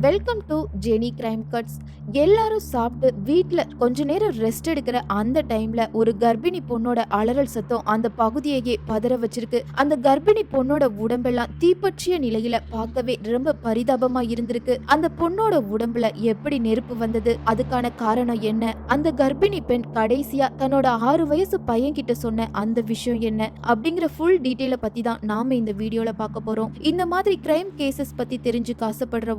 Welcome to Jenny crime cuts எல்லாரும் சாப்பிட்டு வீட்டில் கொஞ்ச நேரம் ரெஸ்ட் எடுக்கிற அந்த டைம்ல ஒரு கர்ப்பிணி பொண்ணோட அலறல் சத்தம் அந்த பகுதியையே பதற வச்சிருக்கு. அந்த கர்ப்பிணி பொண்ணோட உடம்பெல்லாம் தீப்பற்றிய நிலையில பார்க்கவே ரொம்ப பரிதாபமா இருந்திருக்கு. அந்த பொண்ணோட உடம்புல எப்படி நெருப்பு வந்தது? அதுக்கான காரணம் என்ன? அந்த கர்ப்பிணி பெண் கடைசியா தன்னோட ஆறு வயசு பையன் கிட்ட சொன்ன அந்த விஷயம் என்ன? அப்படிங்கிற ஃபுல் டீட்டெயிலை பத்தி தான் நாம இந்த வீடியோல பார்க்க போறோம். இந்த மாதிரி கிரைம் கேசஸ் பத்தி தெரிஞ்சுக்க ஆசைப்படுற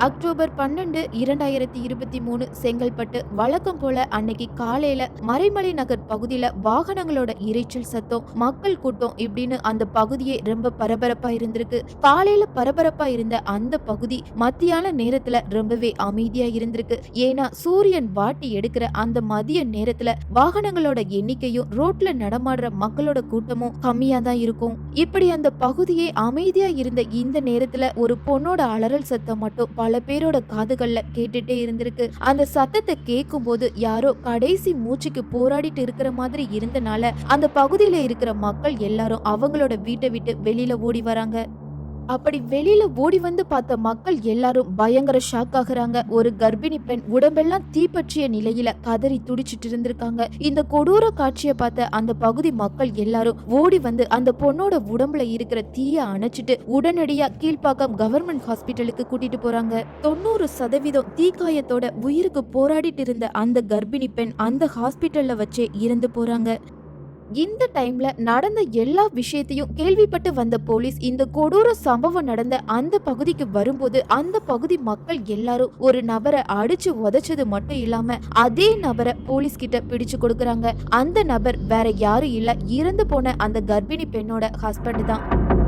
அக்டோபர் பன்னெண்டு இரண்டாயிரத்தி இருபத்தி மூணு செங்கல்பட்டு வழக்கம் போல அன்னைக்கு காலையில மறைமலை நகர் பகுதியில வாகனங்களோட இரைச்சல் சத்தம் மக்கள் கூட்டம் இப்படின்னு அந்த பகுதியே ரொம்ப பரபரப்பா இருந்திருக்கு. காலையில பரபரப்பா இருந்த அந்த பகுதி மத்தியான நேரத்துல ரொம்பவே அமைதியா இருந்திருக்கு. ஏன்னா சூரியன் வாட்டி எடுக்கிற அந்த மதிய நேரத்துல வாகனங்களோட எண்ணிக்கையும் ரோட்ல நடமாடுற மக்களோட கூட்டமும் கம்மியா தான் இருக்கும். இப்படி அந்த பகுதியே அமைதியா இருந்த இந்த நேரத்துல ஒரு பொண்ணோட அலறல் சத்தம் மட்டும் பல பல பேரோட காதுகள்ல கேட்டுட்டே இருந்திருக்கு. அந்த சத்தத்தை கேட்கும் போது யாரோ கடைசி மூச்சுக்கு போராடிட்டு இருக்கிற மாதிரி இருந்தனால அந்த பகுதியில இருக்கிற மக்கள் எல்லாரும் அவங்களோட வீட்டை விட்டு வெளியில ஓடி வராங்க. அப்படி வெளியில ஓடி வந்து பார்த்த மக்கள் எல்லாரும் பயங்கர ஷாக் ஆகுறாங்க. ஒரு கர்ப்பிணி பெண் உடம்பெல்லாம் தீப்பற்றிய நிலையில கதறி துடிச்சிட்டு இருந்திருக்காங்க. இந்த கொடூர காட்சியை பார்த்த அந்த பகுதி மக்கள் எல்லாரும் ஓடி வந்து அந்த பொண்ணோட உடம்புல இருக்கிற தீய அணைச்சிட்டு உடனடியா கீழ்ப்பாக்கம் கவர்மெண்ட் ஹாஸ்பிட்டலுக்கு கூட்டிட்டு போறாங்க. தொண்ணூறு சதவீதம் தீக்காயத்தோட உயிருக்கு போராடிட்டு இருந்த அந்த கர்ப்பிணி பெண் அந்த ஹாஸ்பிட்டல்ல வச்சே இறந்து போறாங்க. இந்த டைம்ல நடந்த எல்லா விஷயத்தையும் கேள்விப்பட்டு வந்த போலீஸ் இந்த கொடூர சம்பவம் நடந்த அந்த பகுதிக்கு வரும்போது அந்த பகுதி மக்கள் எல்லாரும் ஒரு நபரை அடிச்சு உதைச்சது மட்டும் இல்லாம அதே நபரை போலீஸ் கிட்ட பிடிச்சு கொடுக்கறாங்க. அந்த நபர் வேற யாரும் இல்ல இறந்து போன அந்த கர்ப்பிணி பெண்ணோட ஹஸ்பண்ட் தான்.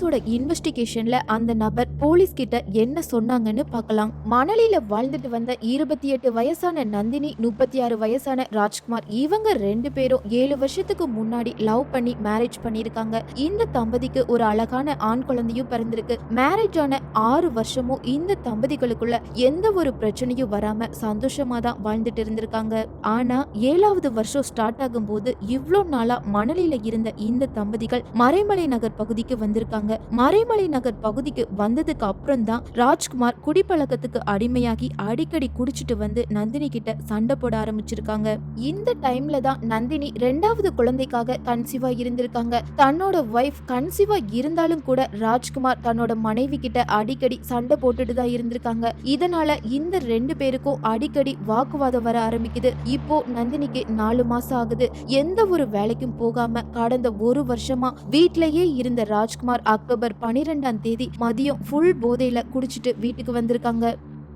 போலீஸோட இன்வெஸ்டிகேஷன்ல அந்த நபர் போலீஸ் கிட்ட என்ன சொன்னாங்கன்னு பார்க்கலாம். மணலில வாழ்ந்துட்டு வந்த இருபத்தி எட்டு வயசான நந்தினி முப்பத்தி ஆறு வயசான ராஜ்குமார் இவங்க ரெண்டு பேரும் ஏழு வருஷத்துக்கு முன்னாடி லவ் பண்ணி மேரேஜ் பண்ணிருக்காங்க இந்த தம்பதிக்கு ஒரு அழகான ஆண் குழந்தையும் பிறந்திருக்கு. மேரேஜ் ஆன ஆறு வருஷமும் இந்த தம்பதிகளுக்குள்ள எந்த ஒரு பிரச்சனையும் வராம சந்தோஷமா தான் வாழ்ந்துட்டு இருந்திருக்காங்க. ஆனா ஏழாவது வருஷம் ஸ்டார்ட் ஆகும்போது இவ்வளோ நாளா மணலில இருந்த இந்த தம்பதிகள் மறைமலை நகர் பகுதிக்கு வந்திருக்காங்க. மறைமலை நகர் பகுதிக்கு வந்ததுக்கு அப்புறம் தான் ராஜ்குமார் குடிப்பழக்கத்துக்கு அடிமையாகி அடிக்கடி குடிச்சிட்டு வந்து நந்தினி கிட்ட சண்டை போட ஆரம்பிச்சிருக்காங்க. இந்த டைம்ல தான் நந்தினி ரெண்டாவது குழந்தைக்காக கன்சீவா இருந்திருக்காங்க. தன்னோட ஒய்ஃப் கன்சீவா இருந்தாலும் கூட ராஜ்குமார் தன்னோட மனைவி கிட்ட அடிக்கடி சண்டை போட்டுட்டு தான் இருந்திருக்காங்க. இதனால இந்த ரெண்டு பேருக்கும் அடிக்கடி வாக்குவாதம் வர ஆரம்பிக்குது. இப்போ நந்தினிக்கு நாலு மாசம் ஆகுது. எந்த ஒரு வேலைக்கும் போகாம கடந்த ஒரு வருஷமா வீட்லயே இருந்த ராஜ்குமார் அக்டோபர் பனிரெண்டாம் தேதி மதியம் ஃபுல் போதையில குடிச்சிட்டு வீட்டுக்கு வந்திருக்காங்க.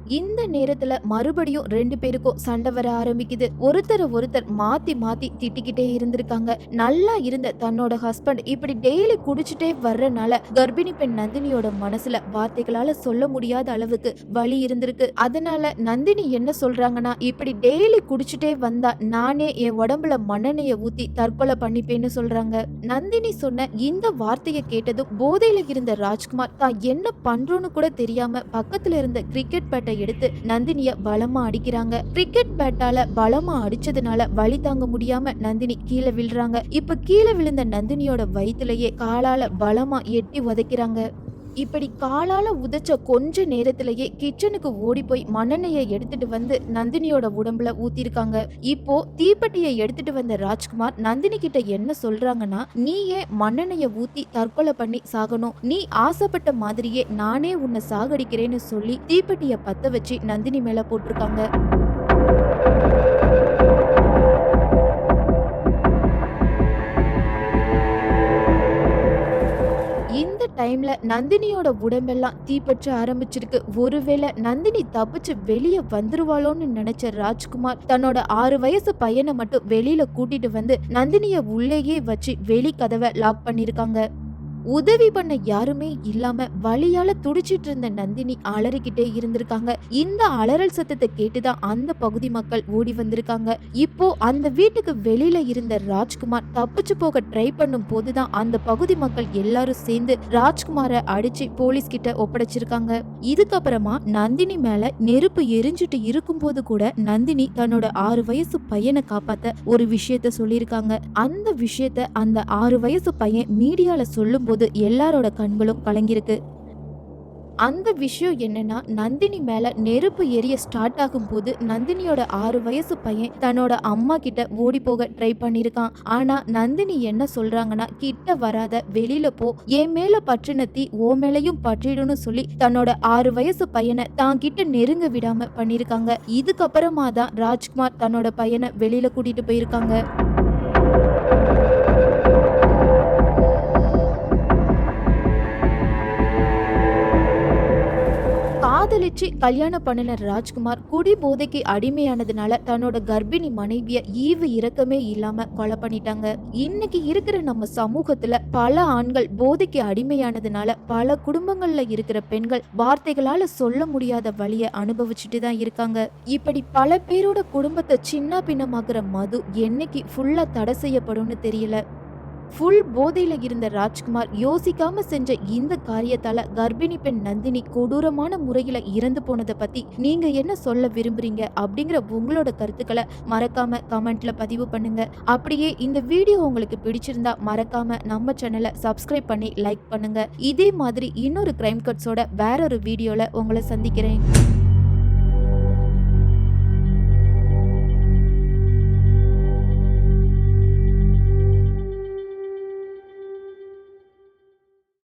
இந்த நேரத்துல மறுபடியும் ரெண்டு பேருக்கும் சண்டை வர ஆரம்பிக்குது. ஒருத்தரை ஒருத்தர் மாத்தி மாத்தி திட்டிக்கிட்டே இருந்திருக்காங்க. நல்லா இருந்த தன்னோட ஹஸ்பண்ட் இப்படி டெய்லி குடிச்சிட்டே வர்றனால கர்ப்பிணி பெண் நந்தினியோட மனசுல வார்த்தைகளால சொல்ல முடியாத அளவுக்கு வலி இருந்திருக்கு. அதனால நந்தினி என்ன சொல்றாங்கன்னா இப்படி டெய்லி குடிச்சிட்டே வந்தா நானே என் உடம்புல மண்ணெண்ணைய ஊத்தி தற்கொலை பண்ணிப்பேன்னு சொல்றாங்க. நந்தினி சொன்ன இந்த வார்த்தையை கேட்டதும் போதையில இருந்த ராஜ்குமார் தான் என்ன பண்றோன்னு கூட தெரியாம பக்கத்துல இருந்த கிரிக்கெட் பேட்டை எடுத்து நந்தினிய பலமா அடிக்கிறாங்க. கிரிக்கெட் பேட்டால பலமா அடிச்சதுனால வலி தாங்க முடியாம நந்தினி கீழே விழுறாங்க. இப்ப கீழே விழுந்த நந்தினியோட வயித்துலயே காலால பலமா எட்டி உதைக்கிறாங்க. இப்படி காலால உதைச்ச கொஞ்ச நேரத்திலேயே கிச்சனுக்கு ஓடி போய் மண்ணெண்ணெயை எடுத்துட்டு வந்து நந்தினியோட உடம்புல ஊத்திருக்காங்க. இப்போ தீப்பெட்டியை எடுத்துட்டு வந்த ராஜ்குமார் நந்தினி கிட்ட என்ன சொல்றாங்கன்னா நீயே ஏன் ஊத்தி தற்கொலை பண்ணி சாகணும். நீ ஆசைப்பட்ட மாதிரியே நானே உன்னை சாகடிக்கிறேன்னு சொல்லி தீப்பெட்டியை பத்த வச்சு நந்தினி மேல போட்டிருக்காங்க. டைம்ல நந்தினியோட உடம்பெல்லாம் தீப்பற்ற ஆரம்பிச்சிருக்கு. ஒருவேளை நந்தினி தப்பிச்சு வெளியே வந்துருவாளோன்னு நினைச்ச ராஜ்குமார் தன்னோட ஆறு வயசு பையனை மட்டும் வெளியில கூட்டிட்டு வந்து நந்தினிய உள்ளேயே வச்சு வெளி கதவை லாக் பண்ணிருக்காங்க. உதவி பண்ண யாருமே இல்லாம வழியால துடிச்சிட்டு இருந்த நந்தினி அலறிக்கிட்டே இருந்திருக்காங்க. இந்த அலறல் சத்தத்தை கேட்டுதான் அந்த பகுதி மக்கள் ஓடி வந்திருக்காங்க. இப்போ அந்த வீட்டுக்கு வெளியில இருந்த ராஜ்குமார் தப்பிச்சு போக ட்ரை பண்ணும் போதுதான் அந்த பகுதி மக்கள் எல்லாரும் சேர்ந்து ராஜ்குமாரை அடிச்சு போலீஸ் கிட்ட ஒப்படைச்சிருக்காங்க. இதுக்கப்புறமா நந்தினி மேல நெருப்பு எரிஞ்சுட்டு இருக்கும்போது கூட நந்தினி தன்னோட ஆறு வயசு பையனை காப்பாத்த ஒரு விஷயத்த சொல்லியிருக்காங்க. அந்த விஷயத்த அந்த ஆறு வயசு பையன் மீடியால போது எல்லாரோட கண்களும் கலங்கியிருக்கு. அந்த விஷயம் என்னன்னா நந்தினி மேல நெருப்பு எரிய ஸ்டார்ட் ஆகும்போது நந்தினியோட ஆறு வயசு பையன் தன்னோட அம்மா கிட்ட ஓடி போக ட்ரை பண்ணிருக்கான் ஆனா நந்தினி என்ன சொல்றாங்கன்னா கிட்ட வராத வெளியில போ. என் மேல பற்றின தீ ஓ மேலையும் பற்றிடும்னு சொல்லி தன்னோட ஆறு வயசு பையனை தான் கிட்ட நெருங்க விடாம பண்ணிருக்காங்க இதுக்கப்புறமா தான் ராஜ்குமார் தன்னோட பையனை வெளியில கூட்டிட்டு போயிருக்காங்க. காதலிச்சு கல்யாணம் பண்ணின ராஜ்குமார் குடி போதைக்கு அடிமையானதுனால தன்னோட கர்ப்பிணி மனைவிய ஈவு இறக்கமே இல்லாம கொலை பண்ணிட்டாங்க. இன்னைக்கு இருக்கிற நம்ம சமூகத்துல பல ஆண்கள் போதைக்கு அடிமையானதுனால பல குடும்பங்கள்ல இருக்கிற பெண்கள் வார்த்தைகளால சொல்ல முடியாத வழிய அனுபவிச்சுட்டு தான் இருக்காங்க. இப்படி பல பேரோட குடும்பத்தை சின்ன பின்னமாக்குற மது என்னைக்கு ஃபுல்லா தடை செய்யப்படும்னு தெரியல. ஃபுல் போதையில் இருந்த ராஜ்குமார் யோசிக்காம செஞ்ச இந்த காரியத்தால கர்ப்பிணி பெண் நந்தினி கொடூரமான முறையில இறந்து போனதை பத்தி நீங்க என்ன சொல்ல விரும்புறீங்க அப்படிங்கிற உங்களோட கருத்துக்களை மறக்காம கமெண்ட்ல பதிவு பண்ணுங்க. அப்படியே இந்த வீடியோ உங்களுக்கு பிடிச்சிருந்தா மறக்காம நம்ம சேனலை சப்ஸ்கிரைப் பண்ணி லைக் பண்ணுங்க. இதே மாதிரி இன்னொரு கிரைம் கட்ஸோட வேற ஒரு வீடியோல உங்களை சந்திக்கிறேன்.